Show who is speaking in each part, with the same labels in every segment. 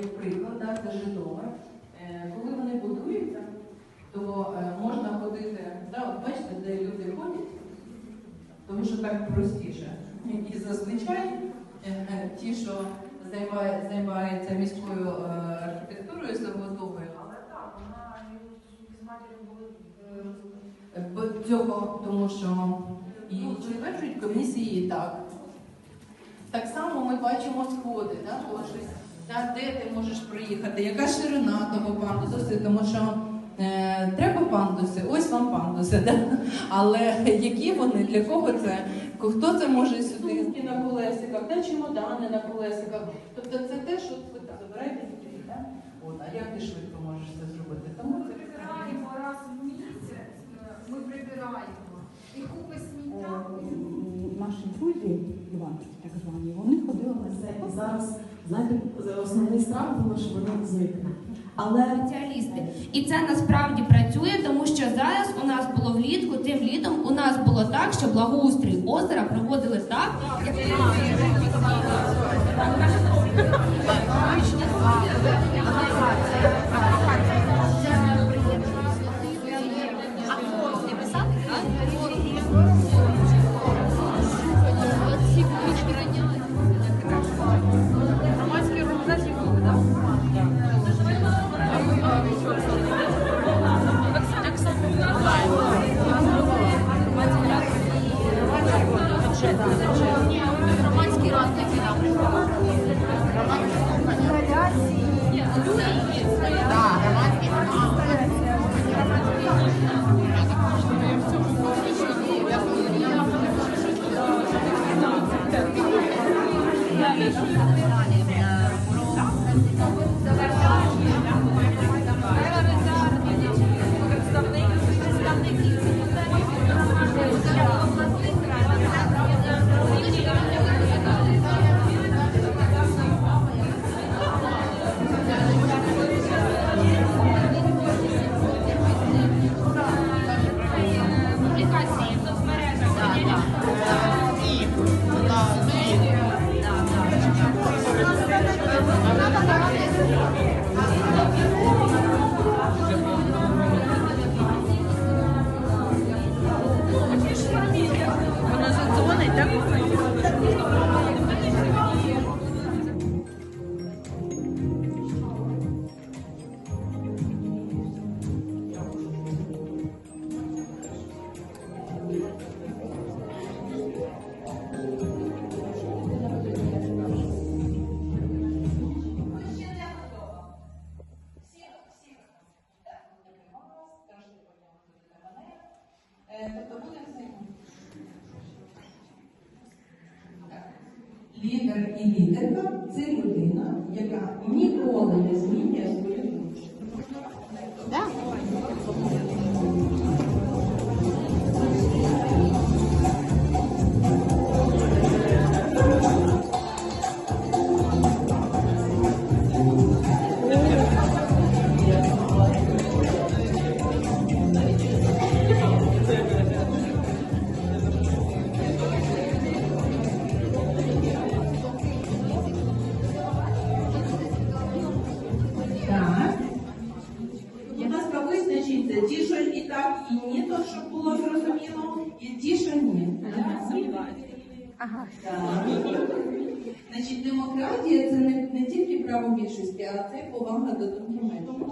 Speaker 1: є приклад, так, це Житомир. Е, коли вони будуються, то е, можна ходити, да, от бачите, де люди ходять, тому що так простіше. І зазвичай е, ті, що займаються міською архітектурою самодобою,
Speaker 2: але так, вона з матір'ю були
Speaker 1: цього, тому що ну, і чи комісії так. Так само ми бачимо сходи, да, коли щось да, де ти можеш проїхати, яка ширина того пандусу, тому що е, треба пандуси, ось вам пандуси, да? але які вони, для кого це, хто це може сюди Сумки на колесиках, да, чемодани на колесиках. Тобто це те, що ви так забираєте дітей, да? От, а як ти швидко можеш це зробити? Тому
Speaker 2: Ми
Speaker 1: це
Speaker 2: прибираємо раз в місяць, ми прибираємо. І купи сміття.
Speaker 3: Наші друзі, Іванчики так звані, вони ходили на це. І зараз, знаєте, основний страх було, що воно зникне. Але
Speaker 4: спеціалісти. І це насправді працює, тому що зараз у нас було влітку, тим літом у нас було так, що благоустрій озера проводили так, як публікації соцмережах.
Speaker 1: Тобто Лідер і лідерка це людина, яка ніколи не змінює свою думку. Так, і ні, то щоб було зрозуміло, і ті, що ні. Значить, демократія це не, не тільки право більшості, а це повага до думки меншості.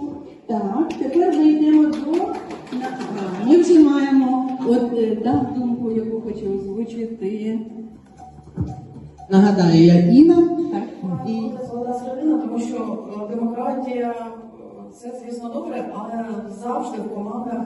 Speaker 1: Так, тепер ми йдемо до Ага, ми вже маємо от е, да, думку, яку хочу озвучити.
Speaker 5: Нагадаю, я.
Speaker 1: Так.
Speaker 5: І
Speaker 6: Вона середина, тому що е, демократія е, це, звісно, добре, але завжди в командах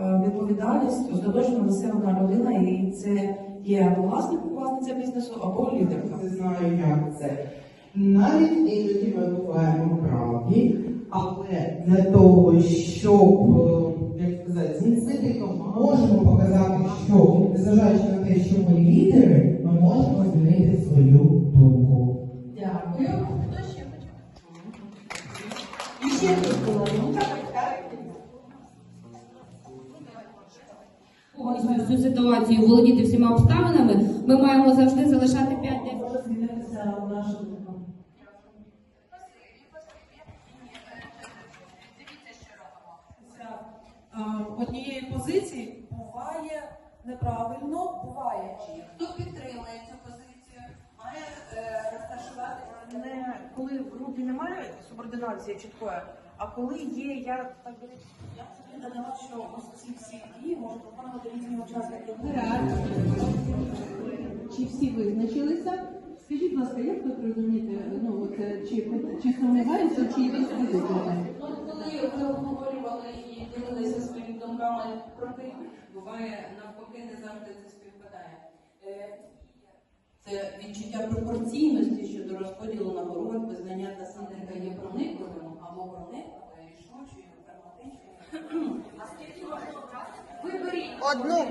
Speaker 6: відповідальність остаточно несе одна людина, і це є або власник, власниця бізнесу, або лідерка.
Speaker 5: не знаю, як це. Навіть іноді ми буваємо праві, але для того, щоб е, як сказати, зміцнити команду, можемо показати, що незважаючи на те, що ми лідери, ми можемо змінити свою думку.
Speaker 1: Дякую. Хто ще хоче? І ще хтось була думка.
Speaker 4: Погоджуюсь цю ситуацію, володіти всіма обставинами, ми маємо завжди залишати 5-10
Speaker 6: Може змінитися думка.
Speaker 7: е, однієї позиції буває
Speaker 6: неправильно, буває.
Speaker 1: чи Хто підтримує цю позицію, має е, розташувати
Speaker 6: Не коли в групі немає субординації чіткої, а коли є, я так би я додала, що ось ці всі дії можуть виконувати різні учасники.
Speaker 8: Чи всі визначилися? Скажіть, будь ласка, як ви розумієте, ну от е, чи, чи сумніваються, чи якісь будуть питання?
Speaker 1: Ну, коли ми обговорювали і ділилися своїми думками про тих, буває навпаки не завжди це співпадає. Е, Це відчуття пропорційності щодо розподілу нагород, визнання дослідника є проникливим або проникливою,
Speaker 9: adlong.